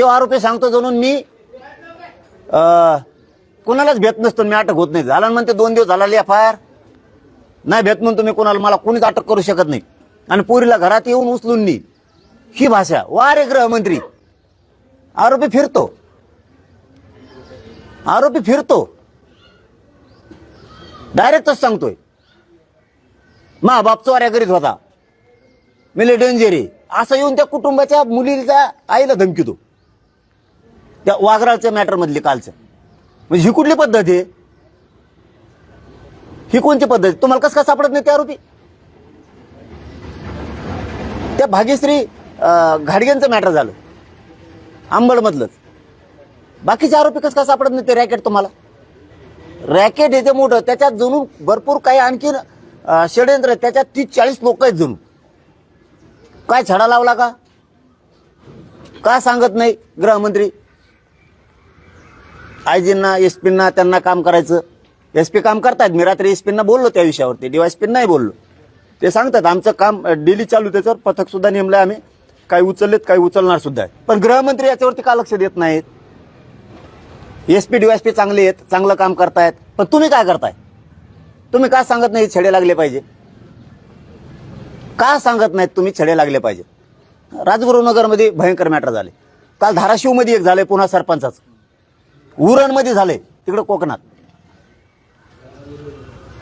तो आरोपी सांगतो जणून मी अं, कोणालाच भेट नसतो मी अटक होत नाही. झाला म्हणते दोन दिवस झाला एफ आय आर नाही भेट म्हणून तुम्ही कोणाला मला कोणीच अटक करू शकत नाही. आणि पोरीला घरात येऊन उचलून नी ही भाषा वा रे गृहमंत्री. आरोपी फिरतो. आरोपी फिरतो. डायरेक्टच सांगतोय. मा बाप चोऱ्या करीत होता. मिले डेंजरी असं येऊन त्या कुटुंबाच्या मुलीचा आईला धमकीतो त्या वाघराळच्या मॅटर मधली कालचं. म्हणजे ही कुठली पद्धत आहे? ही कोणती पद्धत तुम्हाला कसं का सापडत नाही त्या आरोपी? त्या भाग्यश्री घाडग्यांचं मॅटर झालं. आंबडमधलंच बाकीचे आरोपी कसं का सापडत नाही ते रॅकेट तुम्हाला? रॅकेट येते मोठं. त्याच्यात जणू भरपूर काही आणखीन षडयंत्र आहे त्याच्यात तीस चाळीस लोक आहेत जणू काय छडा लावला का? का सांगत नाही गृहमंत्री? आयजींना एस पींना त्यांना काम करायचं. एस पी काम करतायत मी रात्री एस पींना बोललो त्या विषयावरती. डीवायस पी नाही बोललो. ते सांगतात आमचं काम डेली चालू त्याच्यावर. पथक सुद्धा नेमलंय आम्ही. काही उचललेत काही उचलणार सुद्धा आहे पण गृहमंत्री याच्यावरती का लक्ष देत नाहीत? एस पी डीवायस पी चांगले आहेत चांगलं काम करतायत. पण तुम्ही काय करताय? तुम्ही का सांगत नाही छडे लागले पाहिजे? का सांगत नाहीत तुम्ही छडे लागले पाहिजे? राजगुरुनगरमध्ये भयंकर मॅटर झाले. काल धाराशिवमध्ये एक झालं पुन्हा सरपंचाचं. उरणमध्ये झालंय तिकडे कोकणात.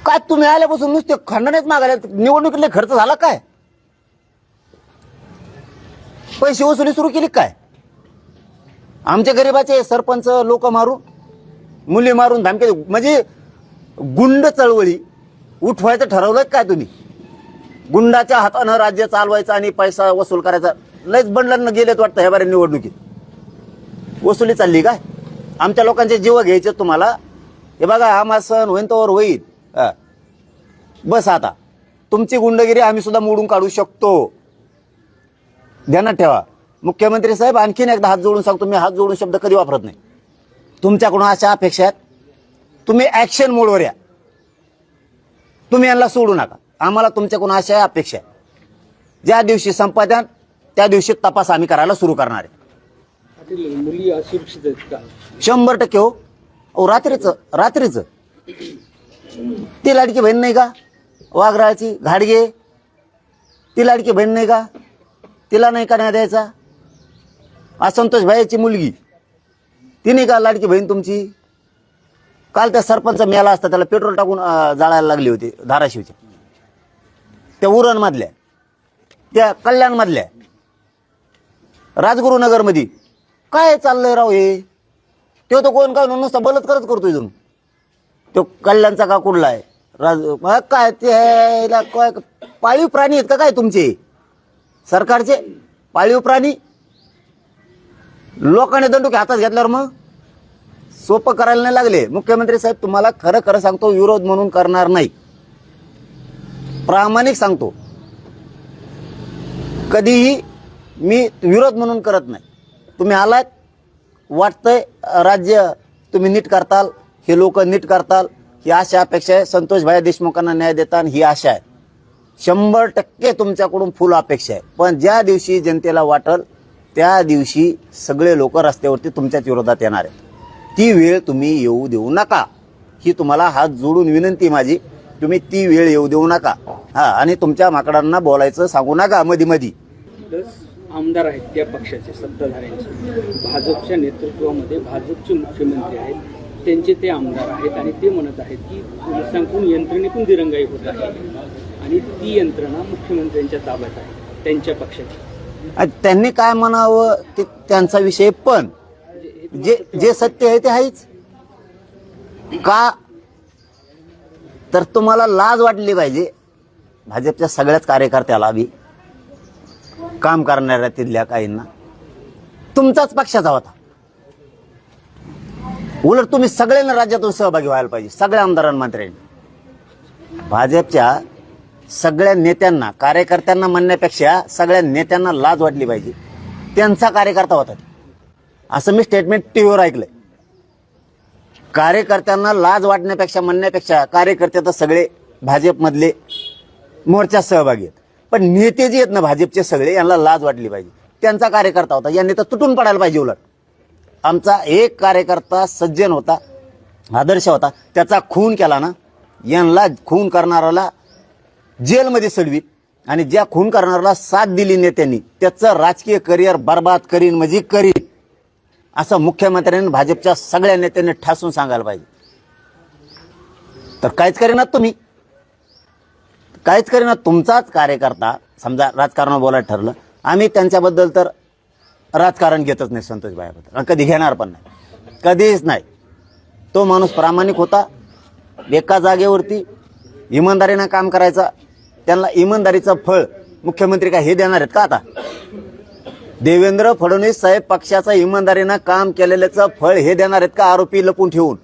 काय तुम्ही आल्यापासून नुसते खंडनेच मागायला निवडणुकीतले खर्च झाला काय? पैसे वसुली सुरू केली काय? आमच्या गरीबाचे सरपंच लोक मारून मुली मारून धमके म्हणजे गुंड चळवळी उठवायचं ठरवलं काय तुम्ही? गुंडाच्या हातानं राज्य चालवायचं आणि पैसा वसूल करायचा. लयच बंडलांना गेलेत वाटतं ह्या बारे निवडणुकीत. वसुली चालली काय? आमच्या लोकांचे जीव घ्यायचे तुम्हाला. हे बघा हा माझा सण होईन तोवर होईल. बस आता. तुमची गुंडगिरी आम्ही सुद्धा मोडून काढू शकतो. ध्यानात ठेवा. मुख्यमंत्री साहेब आणखीन एकदा हात जोडून सांगतो मी हात जोडून शब्द कधी वापरत नाही. तुमच्याकडून अशा अपेक्षा आहेत? तुम्ही ऍक्शन मोडवर या. तुम्ही यांना सोडू नका. आम्हाला तुमच्याकडून अशा अपेक्षा आहे ज्या दिवशी संपादन त्या दिवशी तपास आम्ही करायला सुरू करणार आहे. मुली असुरक्षित आहेत का? शंभर टक्के हो. अहो रात्रीचं रात्रीचं. ती लाडकी बहीण नाही का? वाघराळची घाडगे ती लाडकी बहीण नाही का? तिला नाही का नाही द्यायचा? असंतोष भाईची मुलगी. ती नाही का लाडकी बहीण तुमची? काल त्या सरपंच मेला असता त्याला पेट्रोल टाकून जाळायला लागली होती धाराशिवच्या. त्या उरणमधल्या त्या कल्याणमधल्या. राजगुरुनगरमध्ये. काय चाललंय राव हे? तो तो कोण का नुसता बलात्कारच करतोय इथून. तो कल्याणचा का कुठला आहे? राज मग काय ते ह्याला काय पाळीव प्राणी आहेत का काय तुमचे? सरकारचे? पाळीव प्राणी? लोकांनी दंडुके हातात घेतल्यावर मग? सोपं करायला नाही लागले. मुख्यमंत्री साहेब तुम्हाला खरं खरं सांगतो विरोध म्हणून करणार नाही. प्रामाणिक सांगतो. कधीही मी विरोध म्हणून करत नाही. तुम्ही आलात वाटतंय राज्य तुम्ही नीट करताल हे लोक नीट करताल ही आशा अपेक्षा आहे. संतोषभाई देशमुखांना न्याय देताल ही आशा आहे. शंभर टक्के तुमच्याकडून फुल अपेक्षा आहे. पण ज्या दिवशी जनतेला वाटल त्या दिवशी सगळे लोक रस्त्यावरती तुमच्याच विरोधात येणार आहेत. ती वेळ तुम्ही येऊ देऊ नका. ही तुम्हाला हात जोडून विनंती माझी. तुम्ही ती वेळ येऊ देऊ नका. हा आणि तुमच्या माकडांना बोलायचं सांगू नका मधी मधी. आमदार आहेत त्या पक्षाचे सत्ताधाऱ्यांचे. भाजपच्या नेतृत्वामध्ये भाजपचे मुख्यमंत्री आहेत त्यांचे ते आमदार आहेत आणि ते म्हणत आहेत की पोलिसांकडून यंत्रणेतून दिरंगाई होत आहे आणि ती यंत्रणा मुख्यमंत्र्यांच्या ताब्यात आहे त्यांच्या पक्षाची. त्यांनी काय म्हणावं ते त्यांचा विषय पण. जे जे सत्य आहे ते आहेच. का? तर तुम्हाला लाज वाटली पाहिजे. भाजपच्या सगळ्याच कार्यकर्त्याला बी. काम करणाऱ्या तिथल्या काहींना. तुमचाच पक्षाचा होता. उलट तुम्ही सगळ्यांना राज्यातून सहभागी व्हायला पाहिजे सगळ्या आमदारांमंत्र्यांनी भाजपच्या सगळ्या नेत्यांना कार्यकर्त्यांना म्हणण्यापेक्षा सगळ्या नेत्यांना लाज वाटली पाहिजे. त्यांचा कार्यकर्ता होता असं मी स्टेटमेंट टीव्हीवर ऐकलंय. कार्यकर्त्यांना लाज वाटण्यापेक्षा म्हणण्यापेक्षा कार्यकर्ते तर सगळे भाजपमधले मोर्चा सहभागी आहेत. पण नेते जे आहेत ना भाजपचे सगळे यांना लाज वाटली पाहिजे. त्यांचा कार्यकर्ता होता. यांनी तर तुटून पडायला पाहिजे उलट. आमचा एक कार्यकर्ता सज्जन होता आदर्श होता. त्याचा खून केला ना यांना खून करणाऱ्याला जेलमध्ये सडवी आणि ज्या खून करणाऱ्याला साथ दिली नेत्यांनी त्याचं राजकीय करिअर बर्बाद करीन म्हणजे करीन असं मुख्यमंत्र्यांनी भाजपच्या सगळ्या नेत्यांनी ठासून सांगायला पाहिजे. तर काहीच करेनात तुम्ही. काहीच करेना तुमचाच कार्यकर्ता समजा राजकारणावर बोलायला ठरलं आम्ही त्यांच्याबद्दल तर राजकारण घेतच नाही संतोष भायाबद्दल कधी घेणार पण नाही. कधीच नाही. तो माणूस प्रामाणिक होता. एका जागेवरती इमानदारीनं काम करायचा. त्यांना इमानदारीचं फळ मुख्यमंत्री काय हे देणार आहेत का आता? देवेंद्र फडणवीस साहेब पक्षाचं इमानदारीनं काम केलेल्याचं फळ हे देणार आहेत का आरोपी लपून ठेवून?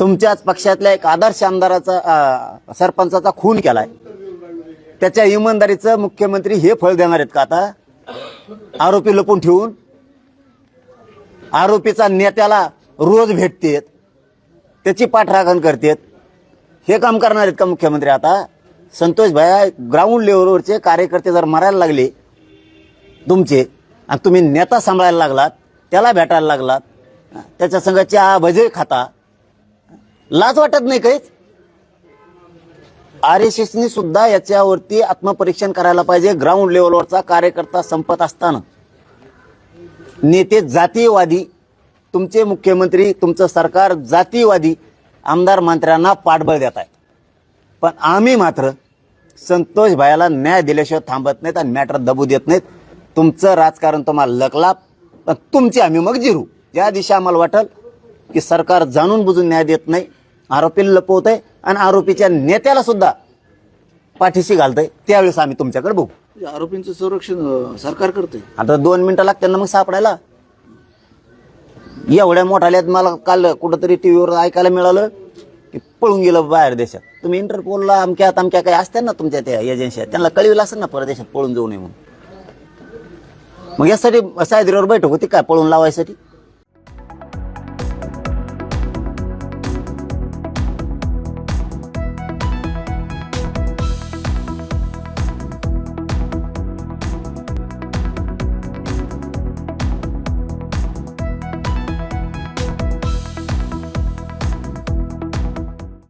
तुमच्याच पक्षातल्या एक आदर्श आमदाराचा सरपंचाचा खून केलाय. त्याच्या इमानदारीचं मुख्यमंत्री हे फळ देणार आहेत का आता? आरोपी लपून ठेवून आरोपीचा नेत्याला रोज भेटतेत त्याची पाठराखण करतेत. हे काम करणार आहेत का मुख्यमंत्री आता? संतोष भाया ग्राउंड लेवलवरचे कार्यकर्ते जर मरायला लागले तुमचे आणि तुम्ही नेता सांभाळायला लागलात त्याला भेटायला लागलात त्याच्या संग चहा भजे खाता लाज वाटत नाही काहीच? आर एस एसनी सुद्धा याच्यावरती आत्मपरीक्षण करायला पाहिजे. ग्राउंड लेवलवरचा कार्यकर्ता संपत असताना. नेते जातीयवादी तुमचे मुख्यमंत्री तुमचं सरकार जातीयवादी आमदार मंत्र्यांना पाठबळ देत आहे पण आम्ही मात्र संतोष भायाला न्याय दिल्याशिवाय थांबत नाहीत आणि मॅटर दबू देत नाहीत. तुमचं राजकारण तुम्हाला लकला पण तुमची आम्ही मग जिरू. या दिशा आम्हाला वाटल की सरकार जाणून बुजून न्याय देत नाही. आरोपीला लपवत आहे आणि आरोपीच्या नेत्याला सुद्धा पाठीशी घालतंय. त्यावेळेस आम्ही तुमच्याकडे बघू. म्हणजे आरोपींचं संरक्षण अं, सरकार करते आता दोन मिनिटं लागतात ना मग सापडायला? एवढ्या मोठाल्यात मला काल कुठंतरी टीव्हीवर ऐकायला मिळालं की पळून गेलं बाहेर देशात. तुम्ही इंटरपोलला अमक्या अमक्या काही असतात ना तुमच्या त्या एजन्सी त्यांना कळविलं असेल ना परदेशात पळून जाऊ नये म्हणून. मग यासाठी सायद्रीवर बैठक होती काय पळून लावायसाठी?